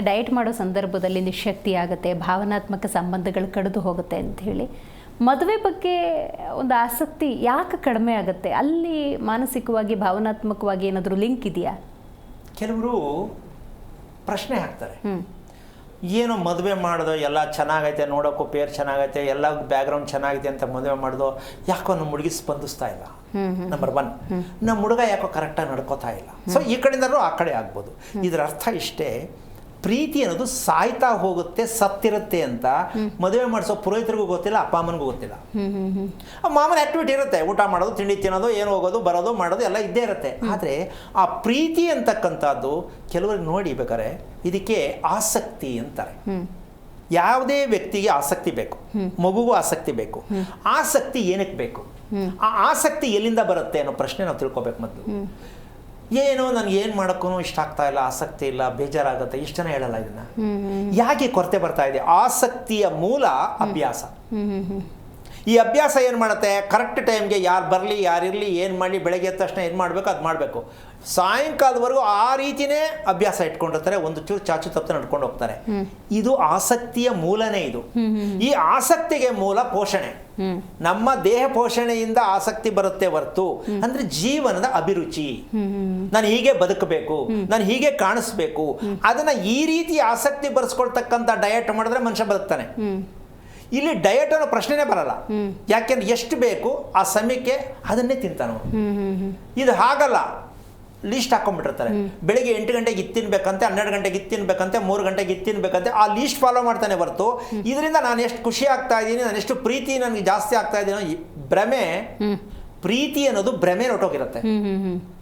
Diet ಮಾಡೋ ಸಂದರ್ಭದಲ್ಲಿ ನಿಶಕ್ತಿ ಆಗುತ್ತೆ ಭಾವನಾತ್ಮಕ ಸಂಬಂಧಗಳು ಕಡಿದು ಹೋಗುತ್ತೆ ಅಂತ ಹೇಳಿ. ಮದುವೆ ಬಗ್ಗೆ ಒಂದು ಆಸಕ್ತಿ ಯಾಕೆ ಕಡಿಮೆ ಆಗುತ್ತೆ? ಅಲ್ಲಿ ಮಾನಸಿಕವಾಗಿ ಭಾವನಾತ್ಮಕವಾಗಿ ಏನಾದರೂ ಲಿಂಕ್ ಇದೆಯಾ? ಕೆಲವರು ಪ್ರಶ್ನೆ ಹಾಕ್ತಾರೆ. ಏನು ಏನೋ ಮದುವೆ ಮಾಡಿದೋ ಎಲ್ಲ ಚೆನ್ನಾಗೈತೆ ನೋಡೋಕ್ಕೂ ಪೇರ್ ಚೆನ್ನಾಗೈತೆ ಎಲ್ಲ ಬ್ಯಾಕ್ಗ್ರೌಂಡ್ ಚೆನ್ನಾಗಿದೆ ಅಂತ ಮದುವೆ ಮಾಡಿದೋ ಯಾಕೋ ನಮ್ಮ ಹುಡುಗಿ ಸ್ಪಂದಿಸ್ತಾ ಇಲ್ಲ. ನಂಬರ್ ಒನ್ ನಮ್ಮ ಹುಡುಗ ಯಾಕೋ ಕರೆಕ್ಟಾಗಿ ನಡ್ಕೋತಾ ಇಲ್ಲ. ಸೊ ಈ ಕಡೆಯಿಂದಲೂ ಆ ಕಡೆ ಆಗ್ಬೋದು. ಇದರ ಅರ್ಥ ಇಷ್ಟೇ ಪ್ರೀತಿ ಅನ್ನೋದು ಸಾಯ್ತಾ ಹೋಗುತ್ತೆ ಸತ್ತಿರುತ್ತೆ ಅಂತ ಮದುವೆ ಮಾಡಿಸೋ ಪುರೋಹಿತರಿಗೂ ಗೊತ್ತಿಲ್ಲ ಅಪ್ಪ ಅಮ್ಮನಿಗೂ ಗೊತ್ತಿಲ್ಲ. ಮಾಮೂಲಿ ಆಕ್ಟಿವಿಟಿ ಇರುತ್ತೆ ಊಟ ಮಾಡೋದು ತಿಂಡಿ ತಿನ್ನೋದು ಏನು ಹೋಗೋದು ಬರೋದು ಮಾಡೋದು ಎಲ್ಲ ಇದ್ದೇ ಇರುತ್ತೆ. ಆದರೆ ಆ ಪ್ರೀತಿ ಅಂತಕ್ಕಂಥದ್ದು ಕೆಲವರಿಗೆ ನೋಡಿ ಬೇಕಾದ್ರೆ ಇದಕ್ಕೆ ಆಸಕ್ತಿ ಅಂತಾರೆ. ಯಾವುದೇ ವ್ಯಕ್ತಿಗೆ ಆಸಕ್ತಿ ಬೇಕು. ಮಗುಗೂ ಆಸಕ್ತಿ ಬೇಕು. ಆಸಕ್ತಿ ಏನಕ್ಕೆ ಬೇಕು? ಆ ಆಸಕ್ತಿ ಎಲ್ಲಿಂದ ಬರುತ್ತೆ ಅನ್ನೋ ಪ್ರಶ್ನೆ ನಾವು ತಿಳ್ಕೊಬೇಕು ಮೊದಲು. ಏನೋ ನನಗೆ ಏನು ಮಾಡೋಕ್ಕೂ ಇಷ್ಟ ಆಗ್ತಾ ಇಲ್ಲ ಆಸಕ್ತಿ ಇಲ್ಲ ಬೇಜಾರಾಗುತ್ತೆ ಇಷ್ಟನೇ ಹೇಳಲ್ಲ ಇದನ್ನ. ಯಾಕೆ ಕೊರತೆ ಬರ್ತಾ ಇದೆ? ಆಸಕ್ತಿಯ ಮೂಲ ಅಭ್ಯಾಸ. ಈ ಅಭ್ಯಾಸ ಏನು ಮಾಡುತ್ತೆ? ಕರೆಕ್ಟ್ ಟೈಮ್ಗೆ ಯಾರು ಬರಲಿ ಯಾರಿರಲಿ ಏನು ಮಾಡಿ ಬೆಳಗ್ಗೆ ಎದ್ದ ತಕ್ಷಣ ಏನು ಮಾಡಬೇಕು ಅದು ಮಾಡಬೇಕು. ಸಾಯಂಕಾಲದವರೆಗೂ ಆ ರೀತಿನೇ ಅಭ್ಯಾಸ ಇಟ್ಕೊಂಡಿರ್ತಾರೆ ಒಂದು ಚೂರು ಚಾಚು ತಪ್ಪು ನಡ್ಕೊಂಡು ಹೋಗ್ತಾರೆ. ಇದು ಆಸಕ್ತಿಯ ಮೂಲನೇ ಇದು. ಈ ಆಸಕ್ತಿಗೆ ಮೂಲ ಪೋಷಣೆ. ನಮ್ಮ ದೇಹ ಪೋಷಣೆಯಿಂದ ಆಸಕ್ತಿ ಬರುತ್ತೆ ಹೊರತು. ಅಂದ್ರೆ ಜೀವನದ ಅಭಿರುಚಿ. ನಾನು ಹೀಗೆ ಬದುಕಬೇಕು ನಾನು ಹೀಗೆ ಕಾಣಿಸ್ಬೇಕು. ಅದನ್ನ ಈ ರೀತಿ ಆಸಕ್ತಿ ಬರೆಸ್ಕೊಳ್ತಕ್ಕಂಥ ಡಯಟ್ ಮಾಡಿದ್ರೆ ಮನುಷ್ಯ ಬದುಕ್ತಾನೆ. ಇಲ್ಲಿ ಡಯಟ್ ಅನ್ನೋ ಪ್ರಶ್ನೆನೇ ಬರಲ್ಲ. ಯಾಕೆಂದ್ರೆ ಎಷ್ಟು ಬೇಕು ಆ ಸಮಯಕ್ಕೆ ಅದನ್ನೇ ತಿಂತಾನೆ ಇದು ಹಾಗಲ್ಲ. ಲೀಸ್ಟ್ ಹಾಕೊಂಡ್ಬಿಟ್ಟಿರ್ತಾರೆ. ಬೆಳಿಗ್ಗೆ ಎಂಟು ಗಂಟೆಗೆ ಇದು ತಿನ್ಬೇಕಂತೆ ಹನ್ನೆರಡು ಗಂಟೆಗೆ ಇದು ತಿನ್ಬೇಕಂತೆ ಮೂರು ಗಂಟೆಗೆ ಇದು ತಿನ್ಬೇಕಂತೆ ಆ ಲೀಸ್ಟ್ ಫಾಲೋ ಮಾಡ್ತಾನೆ ಹೊರತು. ಇದರಿಂದ ನಾನು ಎಷ್ಟು ಖುಷಿ ಆಗ್ತಾ ಇದ್ದೀನಿ ನಾನು ಎಷ್ಟು ಪ್ರೀತಿ ನನಗೆ ಜಾಸ್ತಿ ಆಗ್ತಾ ಇದ್ದೀನೋ ಭ್ರಮೆ ಪ್ರೀತಿ ಅನ್ನೋದು ಭ್ರಮೆ ಹೊಟ್ಟೋಗಿರುತ್ತೆ